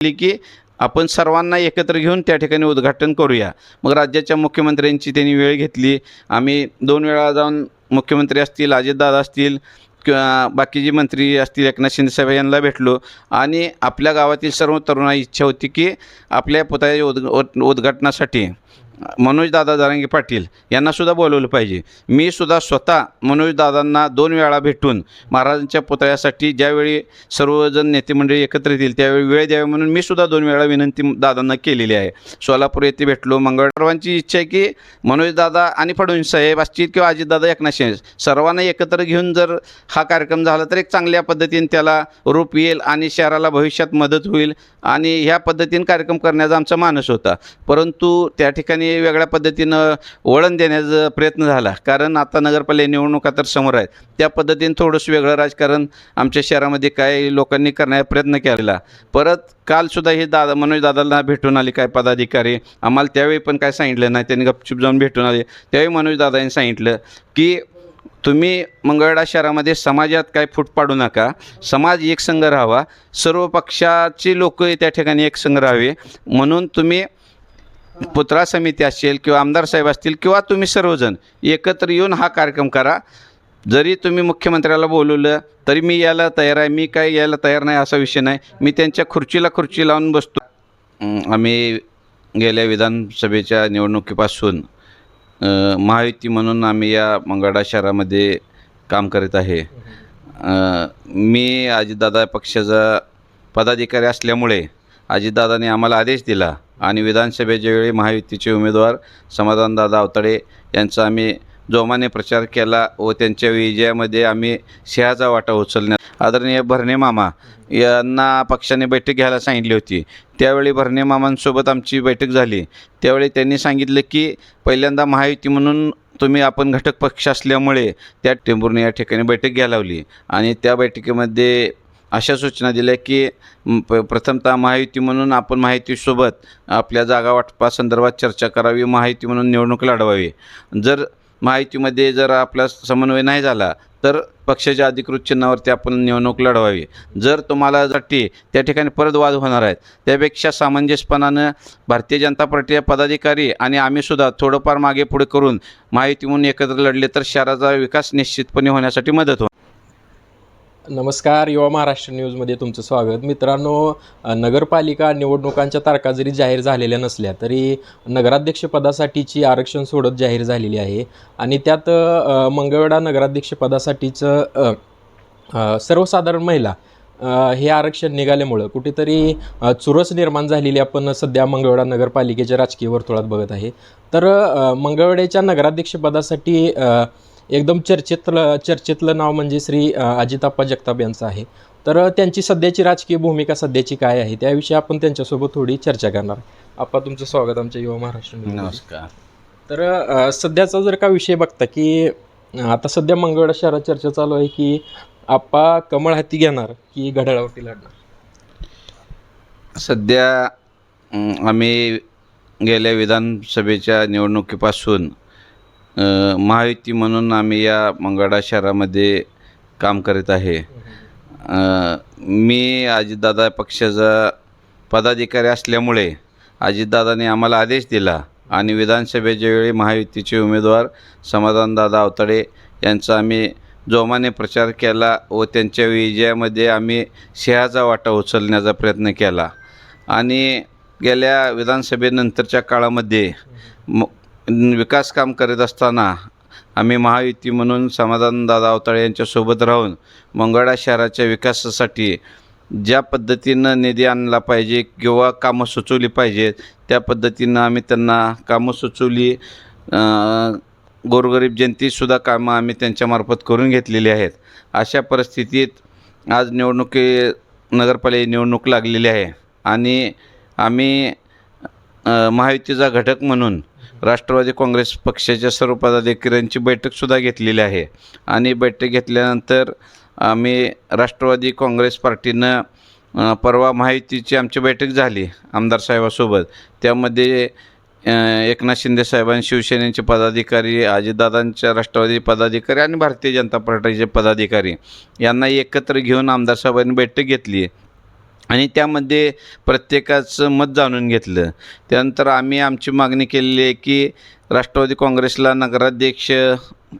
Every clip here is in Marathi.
केली की आपण सर्वांना एकत्र घेऊन त्या ठिकाणी उद्घाटन करूया. मग राज्याच्या मुख्यमंत्र्यांची त्यांनी वेळ घेतली. आम्ही दोन वेळा जाऊन मुख्यमंत्री असतील अजितदादा असतील किंवा बाकीचे मंत्री असतील एकनाथ शिंदेसाहेब यांना भेटलो. आणि आपल्या गावातील सर्व तरुणाई इच्छा होती की आपल्या पुतळ्याच्या उद उद्घाटनासाठी मनोजदादा जारंगे पाटील यांनासुद्धा बोलवलं पाहिजे. मी सुद्धा स्वतः मनोजदादांना दोन वेळा भेटून महाराजांच्या पुतळ्यासाठी ज्यावेळी सर्वजण नेते मंडळी एकत्र येतील त्यावेळी वेळ द्यावी म्हणून मी सुद्धा दोन वेळा विनंती दादांना केलेली आहे. सोलापूर येथे भेटलो. मंगळ इच्छा आहे की मनोजदादा आणि फडणवीस साहेब असतील किंवा अजितदादा एकनाथ शिंदे सर्वांना एकत्र घेऊन जर हा कार्यक्रम झाला तर एक चांगल्या पद्धतीने त्याला रूप येईल आणि शहराला भविष्यात मदत होईल आणि ह्या पद्धतीने कार्यक्रम करण्याचा आमचा मानस होता. परंतु त्या ठिकाणी वेगळ्या पद्धतीनं वळण देण्याचा प्रयत्न झाला. कारण आता नगरपालिका निवडणुका तर समोर आहेत. त्या पद्धतीने थोडंसं वेगळं राजकारण आमच्या शहरामध्ये काही लोकांनी करण्याचा प्रयत्न केलेला. परत कालसुद्धा हे दादा मनोज दादाला भेटून आले काय पदाधिकारी. आम्हाला त्यावेळी पण काय सांगितलं नाही. त्यांनी गपचूप जाऊन भेटून आले. त्यावेळी मनोज दादांनी सांगितलं की तुम्ही मंगळवेढा शहरामध्ये समाजात काय फूट पाडू नका. समाज एक संघ राहावा. सर्व पक्षाचे लोक त्या ठिकाणी एक संघ राहावे. म्हणून तुम्ही पुतळा समिती असेल किंवा आमदार साहेब असतील किंवा तुम्ही सर्वजण एकत्र येऊन हा कार्यक्रम करा. जरी तुम्ही मुख्यमंत्र्याला बोलवलं तरी मी यायला तयार आहे. मी काय यायला तयार नाही असा विषय नाही. मी त्यांच्या खुर्चीला खुर्ची लावून बसतो. आम्ही गेल्या विधानसभेच्या निवडणुकीपासून महायुती म्हणून आम्ही या मंगळा शहरामध्ये काम करीत आहे. मी अजितदादा पक्षाचा पदाधिकारी असल्यामुळे अजितदादाने आम्हाला आदेश दिला. आणि विधानसभेच्या वेळी महायुतीचे उमेदवार समाधानदादा अवतडे यांचा आम्ही जोमाने प्रचार केला व त्यांच्या विजयामध्ये आम्ही सिंहाचा वाटा उचलण्यात आदरणीय भरणे मामा यांना पक्षाने बैठक घ्यायला सांगितली होती. त्यावेळी भरणे मामांसोबत आमची बैठक झाली. त्यावेळी त्यांनी सांगितलं की पहिल्यांदा महायुती म्हणून तुम्ही आपण घटक पक्ष असल्यामुळे त्या टेंबूरने या ठिकाणी बैठक घ्यायला लावली आणि त्या बैठकीमध्ये अशा सूचना दिल्या की प प्रथमतः महायुती म्हणून आपण महायुतीसोबत आपल्या जागा वाटपासंदर्भात चर्चा करावी महायुती म्हणून निवडणूक लढवावी. जर महायुतीमध्ये जर आपला समन्वय नाही झाला तर पक्षाच्या अधिकृत चिन्हावरती आपण निवडणूक लढवावी. जर तुम्हाला साठी त्या ठिकाणी परत वाद होणार आहेत त्यापेक्षा सामंजस्यपणानं भारतीय जनता पार्टीच्या पदाधिकारी आणि आम्हीसुद्धा थोडंफार मागे पुढे करून माहिती म्हणून एकत्र लढले तर शहराचा विकास निश्चितपणे होण्यासाठी मदत होईल नमस्कार युवा महाराष्ट्र न्यूजमध्ये तुमचं स्वागत. मित्रांनो नगरपालिका निवडणुकांच्या तारखा जरी जाहीर झालेल्या नसल्या तरी नगराध्यक्षपदासाठीची आरक्षण सोडत जाहीर झालेली आहे. आणि त्यात मंगळवेढा नगराध्यक्षपदासाठीचं सर्वसाधारण महिला हे आरक्षण निघाल्यामुळं कुठेतरी चुरस निर्माण झालेली आपण सध्या मंगळवेढा नगरपालिकेच्या राजकीय वर्तुळात बघत आहे. तर अ, मंगळवेढ्याच्या नगराध्यक्षपदासाठी एकदम चर्चेतलं चर्चेतलं नाव म्हणजे श्री अजिताप्पा जगताप यांचं आहे. तर त्यांची सध्याची राजकीय भूमिका सध्याची काय आहे? त्याविषयी आपण त्यांच्यासोबत थोडी चर्चा करणार आप्पा तुमचं स्वागत आमच्या युवा महाराष्ट्र. नमस्कार. तर सध्याचा जर का विषय बघता की आता सध्या मंगळवेढा शहरात चर्चा चालू आहे की आप्पा कमळ हाती घेणार की घड्याळावरती लढणार? सध्या आम्ही गेल्या विधानसभेच्या निवडणुकीपासून महायुती म्हणून आम्ही या मंगळा शहरामध्ये काम करीत आहे. मी अजितदादा पक्षाचा पदाधिकारी असल्यामुळे अजितदादाने आम्हाला आदेश दिला आणि विधानसभेच्या वेळी महायुतीचे उमेदवार समाधानदादा अवतडे यांचा आम्ही जोमाने प्रचार केला व त्यांच्या विजयामध्ये आम्ही सिंहाचा वाटा उचलण्याचा प्रयत्न केला. आणि गेल्या विधानसभेनंतरच्या काळामध्ये म विकास काम करत असताना आम्ही महायुती म्हणून समाधानदादा अवताळे यांच्यासोबत राहून मंगळा शहराच्या विकासासाठी ज्या पद्धतीनं निधी आणला पाहिजे किंवा कामं सुचवली पाहिजेत त्या पद्धतीनं आम्ही त्यांना कामं सुचवली. गोरगरीब जनतेसुद्धा कामं आम्ही त्यांच्यामार्फत करून घेतलेली आहेत. अशा परिस्थितीत आज निवडणुकी नगरपालिका निवडणूक लागलेली आहे. आणि आम्ही महायुतीचा घटक म्हणून राष्ट्रवादी काँग्रेस पक्षाच्या सर्व पदाधिकाऱ्यांची बैठकसुद्धा घेतलेली आहे. आणि बैठक घेतल्यानंतर आम्ही राष्ट्रवादी काँग्रेस पार्टीनं परवा माहितीची आमची बैठक झाली आमदार साहेबासोबत. त्यामध्ये एकनाथ शिंदे साहेबांनी शिवसेनेचे पदाधिकारी अजितदादांच्या राष्ट्रवादी पदाधिकारी आणि भारतीय जनता पार्टीचे पदाधिकारी यांना एकत्र घेऊन आमदार साहेबांनी बैठक घेतली. आणि त्यामध्ये प्रत्येकाचं मत जाणून घेतलं. त्यानंतर आम्ही आमची मागणी केलेली आहे की राष्ट्रवादी काँग्रेसला नगराध्यक्ष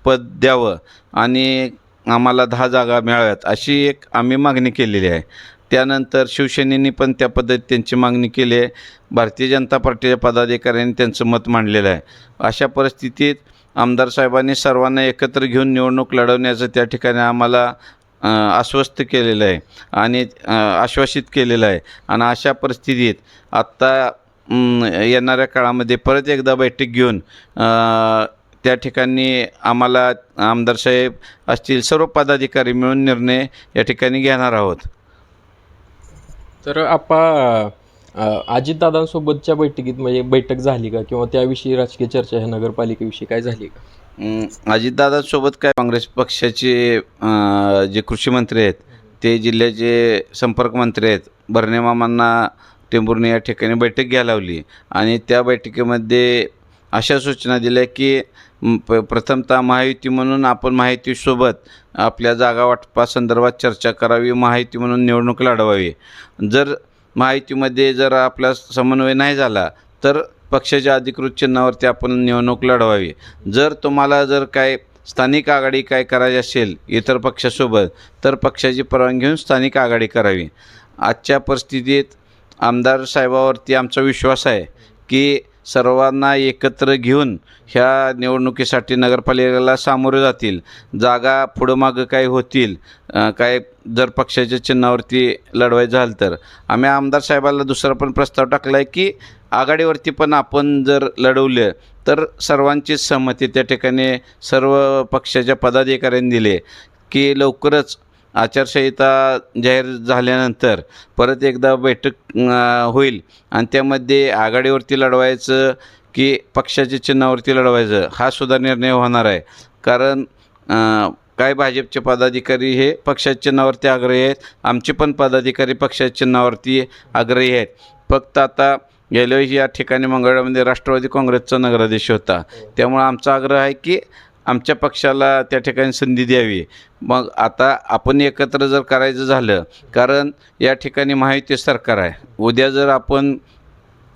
पद द्यावं आणि आम्हाला दहा जागा मिळाव्यात अशी एक आम्ही मागणी केलेली आहे. त्यानंतर शिवसेनेने पण त्या पद्धतीत त्यांची मागणी केली आहे. भारतीय जनता पार्टीच्या पदाधिकाऱ्यांनी त्यांचं मत मांडलेलं आहे. अशा परिस्थितीत आमदार साहेबांनी सर्वांना एकत्र घेऊन निवडणूक लढवण्याचं त्या ठिकाणी आम्हाला आश्वस्त केलेलं आहे आणि आश्वासित केलेलं आहे. आणि अशा परिस्थितीत आत्ता येणाऱ्या काळामध्ये परत एकदा बैठक घेऊन त्या ठिकाणी आम्हाला आमदार साहेब असतील सर्व पदाधिकारी मिळून निर्णय या ठिकाणी घेणार आहोत. तर आपा अजितदादांसोबतच्या बैठकीत म्हणजे बैठक झाली का? किंवा त्याविषयी राजकीय चर्चा ह्या नगरपालिकेविषयी काय झाली का? अजितदादासोबत काय काँग्रेस पक्षाचे जे कृषी मंत्री आहेत ते जिल्ह्याचे संपर्क मंत्री आहेत भरणे मामांना टेंभुर्णी या ठिकाणी बैठक घ्यायला लावली आणि त्या बैठकीमध्ये अशा सूचना दिल्या की प प्रथमतः महायुती म्हणून आपण महायुतीसोबत आपल्या जागा वाटपासंदर्भात चर्चा करावी महायुती म्हणून निवडणूक लढवावी. जर महायुतीमध्ये जर आपला समन्वय नाही झाला तर पक्षाच्या अधिकृत चिन्हावरती आपण निवडणूक लढवावी. जर तुम्हाला जर काय स्थानिक आघाडी काय करायची असेल इतर पक्षासोबत तर पक्षाची परवानगी घेऊन स्थानिक आघाडी करावी. आजच्या परिस्थितीत आमदार साहेबावरती आमचा विश्वास आहे की सर्वांना एकत्र घेऊन ह्या निवडणुकीसाठी नगरपालिकेला सामोरे जातील. जागा पुढं मागं काय होतील काय जर पक्षाच्या चिन्हावरती लढवायचं झालं तर. आम्ही आमदार साहेबाला दुसरा पण प्रस्ताव टाकला आहे की आघाडीवरती पण आपण जर लढवलं तर सर्वांची सहमती त्या ठिकाणी सर्व पक्षाच्या पदाधिकाऱ्यांनी दिले की लवकरच आचारसंहिता जाहीर झाल्यानंतर परत एकदा बैठक होईल. आणि त्यामध्ये आघाडीवरती लढवायचं की पक्षाच्या चिन्हावरती लढवायचं हा सुद्धा निर्णय होणार आहे. कारण काय भाजपचे पदाधिकारी हे पक्षाच्या चिन्हावरती आग्रही आहेत आमचे पण पदाधिकारी पक्षाच्या चिन्हावरती आग्रही आहेत. फक्त आता गेल्या या ठिकाणी मंगळवारमध्ये राष्ट्रवादी काँग्रेसचा नगराध्यक्ष होता. त्यामुळे आमचा आग्रह आहे की आमच्या पक्षाला त्या ठिकाणी संधी द्यावी. मग आता आपण एकत्र जर करायचं झालं कारण या ठिकाणी महायुती सरकार आहे. उद्या जर आपण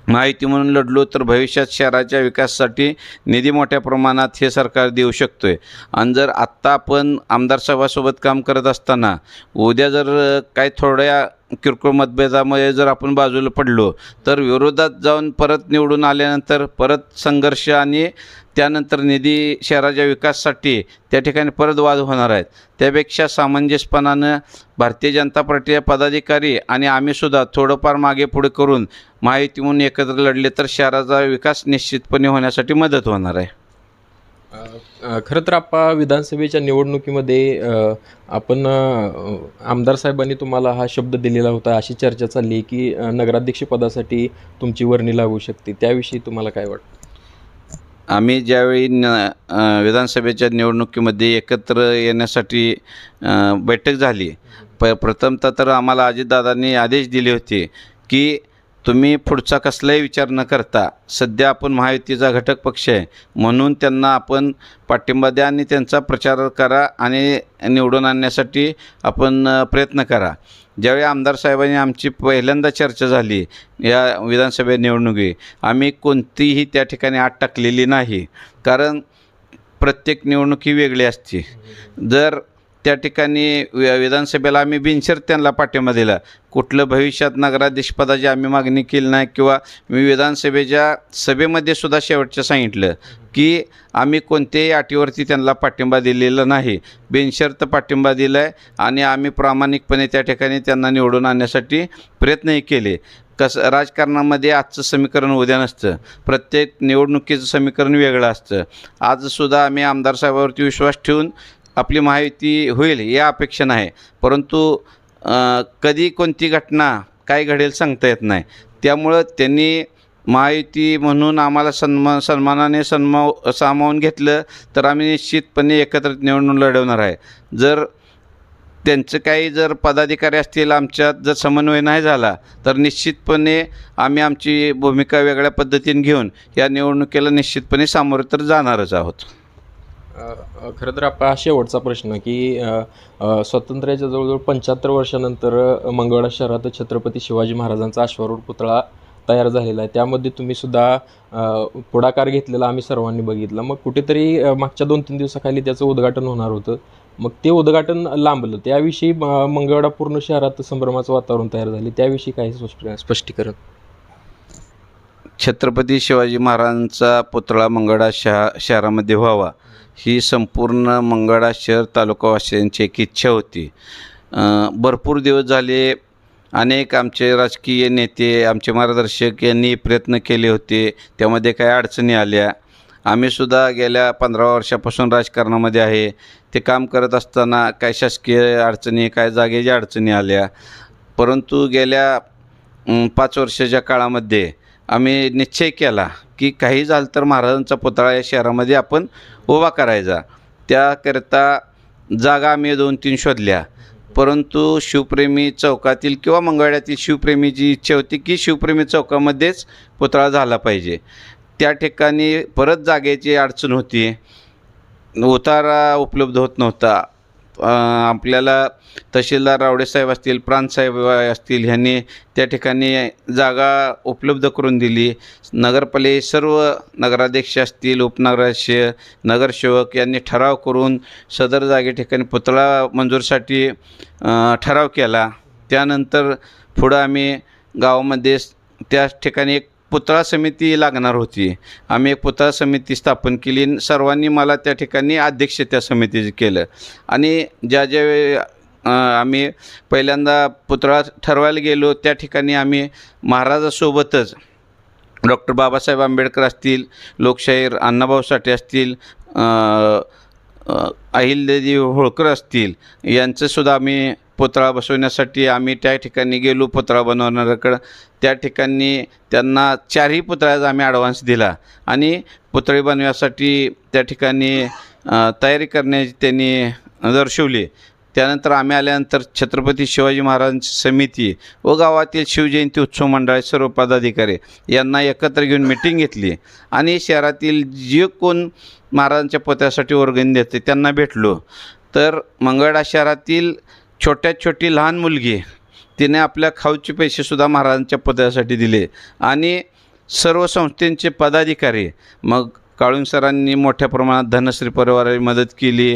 माहिती म्हणून लढलो तर भविष्यात शहराच्या विकासासाठी निधी मोठ्या प्रमाणात हे सरकार देऊ शकतो आहे आणि जर आत्ता आपण आमदार सभासोबत काम करत असताना उद्या जर काही थोड्या किरकोळ मतभेदामुळे जर आपण बाजूला पडलो तर विरोधात जाऊन परत निवडून आल्यानंतर परत संघर्ष आणि त्यानंतर निधी शहराच्या विकासासाठी त्या ठिकाणी परत वाद होणार आहेत. त्यापेक्षा सामंजस्यपणानं भारतीय जनता पार्टीच्या पदाधिकारी आणि आम्हीसुद्धा थोडंफार मागे पुढे करून माहिती म्हणून एकत्र लढले तर शहराचा विकास निश्चितपणे होण्यासाठी मदत होणार आहे. खरं तर आपा विधानसभेच्या निवडणुकीमध्ये आपण आमदार साहेबांनी तुम्हाला हा शब्द दिलेला होता अशी चर्चा चालली की नगराध्यक्षपदासाठी तुमची वर्णी लागू शकते. त्याविषयी तुम्हाला काय वाटतं? आम्ही ज्यावेळी न विधानसभेच्या निवडणुकीमध्ये एकत्र येण्यासाठी बैठक झाली प प्रथमतः तर आम्हाला अजितदादांनी आदेश दिले होते की तुम्ही पुढचा कसलाही विचार न करता सध्या आपण महायुतीचा घटक पक्ष आहे म्हणून त्यांना आपण पाठिंबा द्या आणि त्यांचा प्रचार करा आणि निवडून आणण्यासाठी आपण प्रयत्न करा. ज्यावेळी आमदार साहेबांनी आमची पहिल्यांदा चर्चा झाली या विधानसभा निवडणुकी आम्ही कोणतीही त्या ठिकाणी आत टाकलेली नाही. कारण प्रत्येक निवडणूक ही वेगळी असते. जर त्या ठिकाणी विधानसभेला आम्ही बिनशर्त त्यांना पाठिंबा दिला. कुठलं भविष्यात नगराध्यक्षपदाची आम्ही मागणी केली नाही किंवा मी विधानसभेच्या सभेमध्ये सुद्धा शेवटचं सांगितलं की आम्ही कोणत्याही अटीवरती त्यांना पाठिंबा दिलेला नाही. बिनशर्त पाठिंबा दिला आहे आणि आम्ही प्रामाणिकपणे त्या ठिकाणी त्यांना निवडून आणण्यासाठी प्रयत्नही केले. कसं राजकारणामध्ये आजचं समीकरण उद्या नसतं. प्रत्येक निवडणुकीचं समीकरण वेगळं असतं. आजसुद्धा आम्ही आमदार साहेबावरती विश्वास ठेवून आपली माहिती होईल या अपेक्षा नाही. परंतु कधी कोणती घटना काय घडेल सांगता येत नाही. त्यामुळं त्यांनी महायुती म्हणून आम्हाला सन्मा सन्मानाने सन्माव सामावून घेतलं तर आम्ही निश्चितपणे एकत्र निवडणूक लढवणार आहे. जर त्यांचं काही जर पदाधिकारी असतील आमच्यात जर समन्वय नाही झाला तर निश्चितपणे आम्ही आमची भूमिका वेगळ्या पद्धतीने घेऊन या निवडणुकीला निश्चितपणे सामोरे तर जाणारच आहोत. खरं तर आपला हा शेवटचा प्रश्न की स्वातंत्र्याच्या जवळजवळ पंच्याहत्तर वर्षानंतर अ, शहरात छत्रपती शिवाजी महाराजांचा अश्वारूढ पुतळा तयार झालेला आहे. त्यामध्ये तुम्ही सुद्धा पुढाकार घेतलेला आम्ही सर्वांनी बघितलं. मग कुठेतरी मागच्या दोन तीन दिवसाखाली त्याचं उद्घाटन होणार होतं. मग ते उद्घाटन लांबलं. त्याविषयी अ, पूर्ण शहरात संभ्रमाचं वातावरण तयार झाले. त्याविषयी काही स्पष्ट स्पष्टीकरण. छत्रपती शिवाजी महाराजांचा पुतळा मंगळा शहा शहरामध्ये व्हावा. ही संपूर्ण मंगळा शहर तालुकावासियांची एक इच्छा होती. भरपूर दिवस झाले अनेक आमचे राजकीय नेते आमचे मार्गदर्शक यांनी प्रयत्न केले होते. त्यामध्ये काही अडचणी आल्या. आम्हीसुद्धा गेल्या पंधरा वर्षापासून राजकारणामध्ये आहे. ते काम करत असताना काय शासकीय अडचणी काय जागेच्या अडचणी आल्या. परंतु गेल्या पाच वर्षाच्या काळामध्ये आम्ही निश्चय केला की काही झालं तर महाराजांचा पुतळा या शहरामध्ये आपण उभा करायचा. त्याकरिता जागा आम्ही दोन तीन शोधल्या. परंतु शिवप्रेमी चौकातील किंवा मंगळ्यातील शिवप्रेमीची इच्छा होती की शिवप्रेमी चौकामध्येच पुतळा झाला पाहिजे. त्या ठिकाणी परत जागेची अडचण होती. उतारा उपलब्ध होत नव्हता. आपल्याला तहसीलदार रावडेसाहेब असतील प्रांतसाहेब असतील ह्यांनी त्या ठिकाणी जागा उपलब्ध करून दिली. नगरपालिके सर्व नगराध्यक्ष असतील उपनगराध्यक्ष नगरसेवक यांनी ठराव करून सदर जागे ठिकाणी पुतळा मंजूरसाठी ठराव केला. त्यानंतर पुढं आम्ही गावामध्ये त्या ठिकाणी एक पुतळा समिती लागणार होती. आम्ही एक पुतळा समिती स्थापन केली. सर्वांनी मला त्या ठिकाणी अध्यक्ष त्या समितीचं केलं. आणि ज्या ज्या आम्ही पहिल्यांदा पुतळा ठरवायला गेलो त्या ठिकाणी आम्ही महाराजासोबतच डॉक्टर बाबासाहेब आंबेडकर असतील लोकशाहीर अण्णाभाऊ साठे असतील अं, अहिल्यादेवी होळकर असतील यांचंसुद्धा आम्ही पुतळा बसवण्यासाठी आम्ही त्या ठिकाणी गेलो पुतळा बनवणाऱ्याकडं. त्या ठिकाणी त्यांना चारही पुतळ्याचा आम्ही ॲडव्हान्स दिला. आणि पुतळे बनवण्यासाठी त्या ठिकाणी तयारी करण्याची त्यांनी दर्शवली. त्यानंतर आम्ही आल्यानंतर छत्रपती शिवाजी महाराजांची समिती व गावातील शिवजयंती उत्सव मंडळ सर्व पदाधिकारी यांना एकत्र घेऊन मिटिंग घेतली. आणि शहरातील जे कोण महाराजांच्या पोत्यासाठी वर्गणी देते त्यांना भेटलो. तर मंगळा शहरातील छोट्यात छोटी लहान मुलगी तिने आपल्या खाऊचे पैसेसुद्धा महाराजांच्या पदासाठी दिले. आणि सर्व संस्थेंचे पदाधिकारी मग काळुंग सरांनी मोठ्या प्रमाणात धनश्री परिवाराला मदत केली.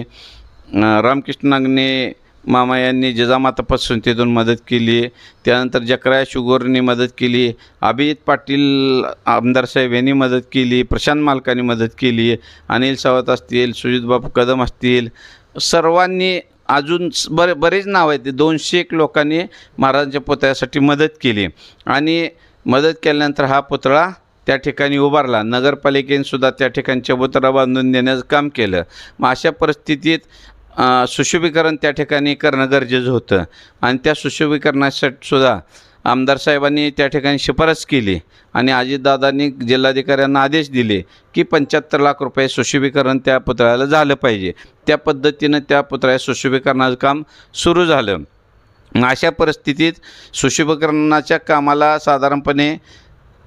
रामकृष्णांनी मामा यांनी जिजामाता पतसंस्थेतून मदत केली. त्यानंतर जकराया शुगोरनी मदत केली. अभिजित पाटील आमदार साहेब यांनी मदत केली. प्रशांत मालकांनी मदत केली. अनिल सावंत असतील सुजितबाबू कदम असतील सर्वांनी अजून बरे बरेच नाव आहेत. ते दोनशे एक लोकांनी महाराजांच्या पुतळ्यासाठी मदत केली. आणि मदत केल्यानंतर हा पुतळा त्या ठिकाणी उभारला. नगरपालिकेनेसुद्धा त्या ठिकाणी चबुतरा बांधून देण्याचं काम केलं. मग अशा परिस्थितीत सुशोभीकरण त्या ठिकाणी करणं गरजेचं होतं. आणि त्या सुशोभीकरणासाठी सुद्धा आमदार साहेबांनी त्या ठिकाणी शिफारस केली आणि अजितदादांनी जिल्हाधिकाऱ्यांना आदेश दिले की पंच्याहत्तर लाख रुपये सुशोभीकरण त्या पुतळ्याला झालं पाहिजे. त्या पद्धतीनं त्या पुतळ्या सुशोभीकरणाचं काम सुरू झालं. अशा परिस्थितीत सुशोभीकरणाच्या कामाला साधारणपणे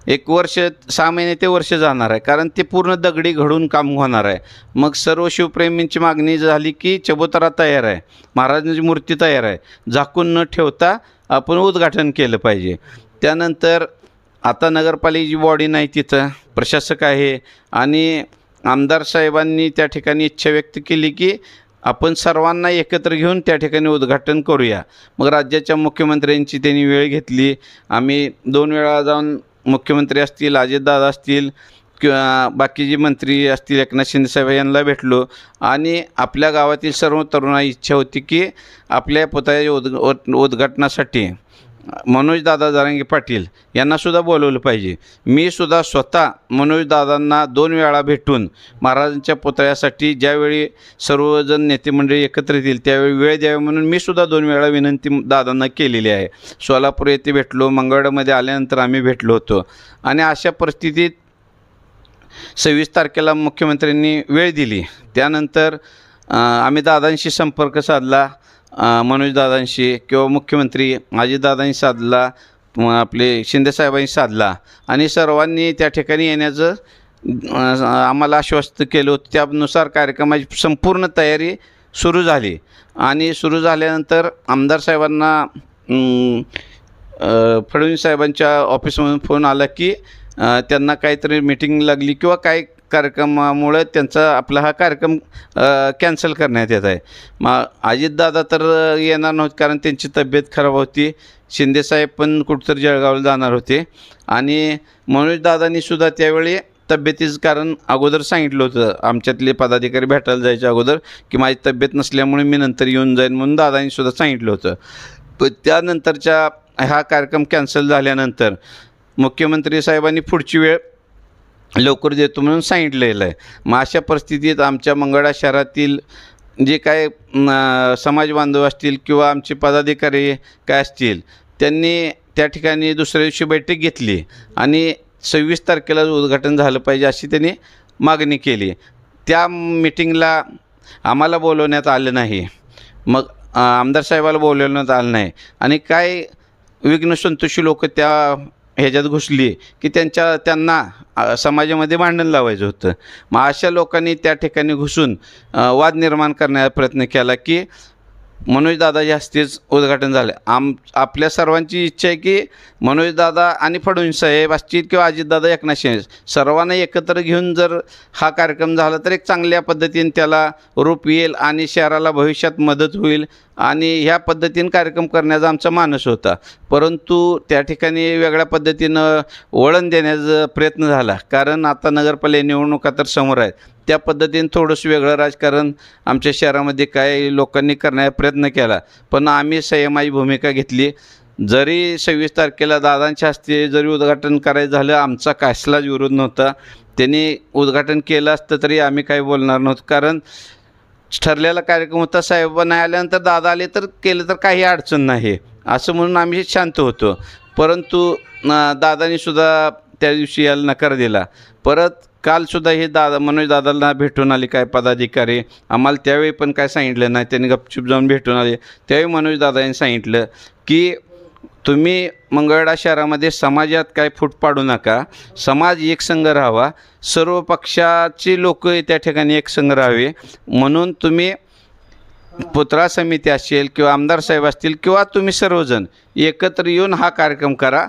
एक वर्ष सहा महिने ते वर्ष जाणार आहे. कारण ते पूर्ण दगडी घडून काम होणार आहे. मग सर्व शिवप्रेमींची मागणी झाली की चबुतरा तयार आहे. महाराजांची मूर्ती तयार आहे. झाकून न ठेवता आपण उद्घाटन केलं पाहिजे. त्यानंतर आता नगरपालिकेची बॉडी नाही तिथं प्रशासक आहे. आणि आमदार साहेबांनी त्या ठिकाणी इच्छा व्यक्त केली की आपण सर्वांना एकत्र घेऊन त्या ठिकाणी उद्घाटन करूया. मग राज्याच्या मुख्यमंत्र्यांची त्यांनी वेळ घेतली. आम्ही दोन वेळा जाऊन मुख्यमंत्री असतील अजितदादा असतील किंवा बाकीचे मंत्री असतील एकनाथ शिंदेसाहेब यांना भेटलो. आणि आपल्या गावातील सर्व तरुणाची इच्छा होती की आपल्या पुतळ्याच्या उद उद्घाटनासाठी मनोजदादा जारंगे पाटील यांनासुद्धा बोलवलं पाहिजे. मी सुद्धा स्वतः मनोजदादांना दोन वेळा भेटून महाराजांच्या पुतळ्यासाठी ज्यावेळी सर्वजण नेते मंडळी एकत्र येतील त्यावेळी वेळ द्यावी म्हणून मी सुद्धा दोन वेळा विनंती दादांना केलेली आहे. सोलापूर येथे भेटलो मंगळवाड्यामध्ये आल्यानंतर आम्ही भेटलो होतो. आणि अशा परिस्थितीत सव्वीस तारखेला मुख्यमंत्र्यांनी वेळ दिली. त्यानंतर आम्ही दादांशी संपर्क साधला मनोज मनोजदादांशी किंवा मुख्यमंत्री अजितदादांशी साधला आपले शिंदेसाहेबांशी साधला. आणि सर्वांनी त्या ठिकाणी येण्याचं आम्हाला आश्वस्त केलं होतं. त्यानुसार कार्यक्रमाची संपूर्ण तयारी सुरू झाली. आणि सुरू झाल्यानंतर आमदार साहेबांना फडणवीस साहेबांच्या ऑफिसमधून फोन आला की त्यांना काहीतरी मिटिंग लागली किंवा काही कार्यक्रमामुळे त्यांचा आपला हा कार्यक्रम कॅन्सल करण्यात येत आहे. मग अजितदादा तर येणार नव्हते कारण त्यांची तब्येत खराब होती. शिंदेसाहेब पण कुठंतरी जळगावला जाणार होते. आणि मनोजदादांनी सुद्धा त्यावेळी तब्येतीचं कारण अगोदर सांगितलं होतं. आमच्यातले पदाधिकारी भेटायला जायच्या अगोदर की माझी तब्येत नसल्यामुळे मी नंतर येऊन जाईन म्हणून दादांनी सुद्धा सांगितलं होतं. पण त्यानंतरच्या हा कार्यक्रम कॅन्सल झाल्यानंतर मुख्यमंत्री साहेबांनी पुढची वेळ लवकर देतो म्हणून सांगितलेलं आहे. मग अशा परिस्थितीत आमच्या मंगळा शहरातील जे काय समाज बांधव असतील किंवा आमचे पदाधिकारी काय असतील त्यांनी त्या ठिकाणी दुसऱ्या दिवशी बैठक घेतली आणि सव्वीस तारखेला उद्घाटन झालं पाहिजे अशी त्यांनी मागणी केली. त्या मिटिंगला आम्हाला बोलवण्यात आलं नाही. मग आमदार साहेबाला बोलवण्यात आलं नाही. आणि काय विघ्न संतोषी लोक त्या ह्याच्यात घुसली की त्यांच्या त्यांना समाजामध्ये भांडण लावायचं होतं. मग अशा लोकांनी त्या ठिकाणी घुसून वाद निर्माण करण्याचा प्रयत्न केला की मनोजदादाच्या हस्तेच उद्घाटन झालं. आम आपल्या सर्वांची इच्छा आहे की मनोजदादा आणि फडणवीस साहेब असतील किंवा अजितदादा एकनाथ शिंदे सर्वांना एकत्र घेऊन जर हा कार्यक्रम झाला तर एक चांगल्या पद्धतीने त्याला रूप येईल आणि शहराला भविष्यात मदत होईल आणि ह्या पद्धतीनं कार्यक्रम करण्याचा आमचा मानस होता. परंतु त्या ठिकाणी वेगळ्या पद्धतीनं वळण देण्याचा प्रयत्न झाला. कारण आता नगरपालिका निवडणुका तर समोर आहेत. त्या पद्धतीनं थोडंसं वेगळं राजकारण आमच्या शहरामध्ये काही लोकांनी करण्याचा प्रयत्न केला. पण आम्ही संयमाची भूमिका घेतली. जरी सव्वीस तारखेला दादांच्या हस्ते जरी उद्घाटन करायचं झालं आमचा कसलाच विरोध नव्हता. त्यांनी उद्घाटन केलं असतं तरी आम्ही काही बोलणार नव्हतो. कारण ठरलेला कार्यक्रम होता. साहेब नाही आल्यानंतर दादा आले तर केलं तर काही अडचण नाही. असं म्हणून आम्ही शांत होतो. परंतु दादानीसुद्धा त्या दिवशी यायला नकार दिला. परत कालसुद्धा हे दादा मनोज दादाला भेटून आले काय पदाधिकारी. आम्हाला त्यावेळी पण काय सांगितलं नाही. त्यांनी गपचूप जाऊन भेटून आले. त्यावेळी मनोज दादांनी सांगितलं की तुम्ही मंगळवेढा शहरामध्ये समाजात काय फूट पाडू नका. समाज एकसंघ राहावा. सर्व पक्षाची लोक त्या ठिकाणी एकसंघ राहावे. म्हणून तुम्ही पुतळा समिती असेल किंवा आमदार साहेब असतील किंवा तुम्ही सर्वजण एकत्र येऊन हा कार्यक्रम करा.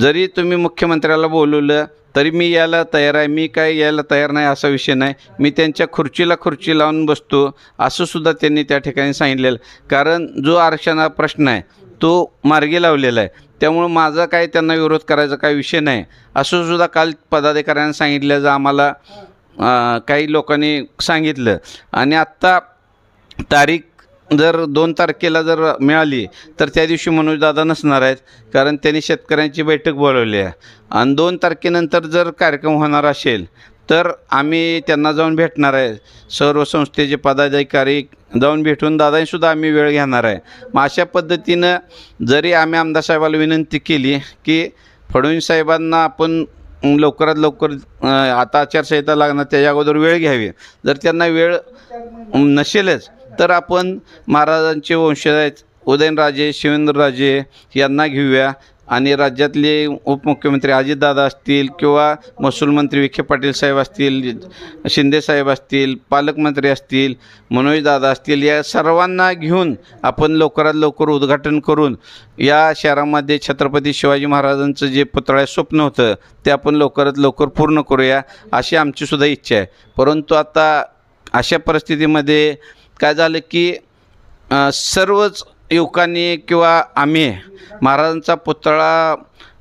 जरी तुम्ही मुख्यमंत्र्याला बोलवलं तरी मी यायला तयार आहे. मी काय यायला तयार नाही असा विषय नाही. मी त्यांच्या खुर्चीला खुर्ची लावून बसतो. असंसुद्धा त्यांनी त्या ठिकाणी सांगितलेलं. कारण जो आरक्षणा प्रश्न आहे तो मार्गी लावलेला आहे. त्यामुळं माझा काय त्यांना विरोध करायचा काही विषय नाही. असं सुद्धा काल पदाधिकाऱ्यांनी सांगितलं जर आम्हाला काही लोकांनी सांगितलं. आणि आत्ता तारीख जर दोन तारखेला जर मिळाली तर त्या दिवशी मनोजदादा नसणार आहेत कारण त्यांनी शेतकऱ्यांची बैठक बोलवली आहे. आणि दोन तारखेनंतर जर कार्यक्रम होणार असेल तर आम्ही त्यांना जाऊन भेटणार आहे. सर्व संस्थेचे पदाधिकारी जाऊन भेटून दादांनीसुद्धा आम्ही वेळ घेणार आहे. मग अशा पद्धतीनं जरी आम्ही आमदार साहेबाला विनंती केली की फडणवीस साहेबांना आपण लवकरात लवकर आता आचारसंहिता लागणार त्याच्या अगोदर वेळ घ्यावी. जर त्यांना वेळ नसेलच तर आपण महाराजांचे वंशज आहेत. उदयनराजे शिवेंद्रराजे यांना घेऊया. आणि राज्यातले उपमुख्यमंत्री अजितदादा असतील किंवा महसूल मंत्री विखे पाटील साहेब असतील शिंदे साहेब असतील पालकमंत्री असतील मनोजदादा असतील या सर्वांना घेऊन आपण लवकरात लवकर उद्घाटन करून या शहरामध्ये छत्रपती शिवाजी महाराजांचं जे पुतळा स्वप्न होतं ते आपण लवकरात लवकर पूर्ण करूया अशी आमचीसुद्धा इच्छा आहे. परंतु आता अशा परिस्थितीमध्ये काय झालं की सर्वच युवकांनी किंवा आम्ही महाराजांचा पुतळा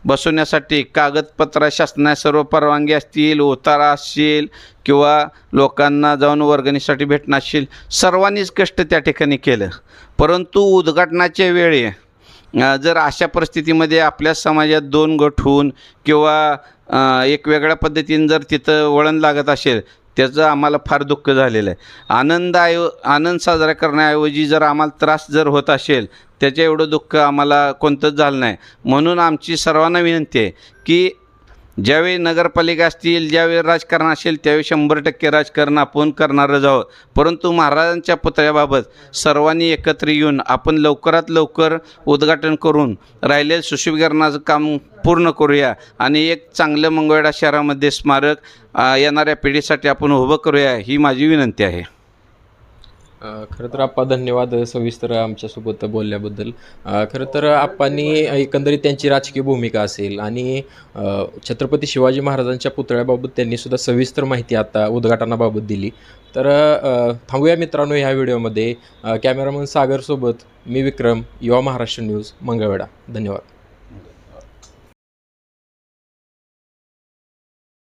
बसवण्यासाठी कागदपत्र शासना सर्व परवानगी असतील उतारा असतील किंवा लोकांना जाऊन वर्गणीसाठी भेटणं असतील सर्वांनीच कष्ट त्या ठिकाणी केलं. परंतु उद्घाटनाच्या वेळी जर अशा परिस्थितीमध्ये आपल्या समाजात दोन गट होऊन किंवा एक वेगळ्या पद्धतीने जर तिथं वळण लागत असेल त्याचं आम्हाला फार दुःख झालेलं आहे. आनंद आयो आनंद साजरा करण्याऐवजी जर आम्हाला त्रास जर होत असेल त्याच्या एवढं दुःख आम्हाला कोणतंच झालं नाही. म्हणून आमची सर्वांना विनंती आहे की ज्यावेळी नगरपालिका असतील ज्यावेळी राजकारण असेल त्यावेळी शंभर टक्के राजकारण आपण करणारच आहोत. परंतु महाराजांच्या पुतळ्याबाबत सर्वांनी एकत्र येऊन आपण लवकरात लवकर उद्घाटन करून राहिलेलं सुशोभीकरणाचं काम पूर्ण करूया आणि एक चांगलं मंगळवेढा शहरामध्ये स्मारक येणाऱ्या पिढीसाठी आपण उभं करूया ही माझी विनंती आहे. खरं तर आप्पा धन्यवाद सविस्तर आमच्यासोबत बोलल्याबद्दल. खरं तर आप्पांनी एकंदरीत त्यांची राजकीय भूमिका असेल आणि छत्रपती शिवाजी महाराजांच्या पुतळ्याबाबत त्यांनी सुद्धा सविस्तर माहिती आता उद्घाटनाबाबत दिली. तर थांबूया मित्रांनो ह्या व्हिडिओमध्ये. कॅमेरामन सागरसोबत मी विक्रम युवा महाराष्ट्र न्यूज मंगळवेढा. धन्यवाद.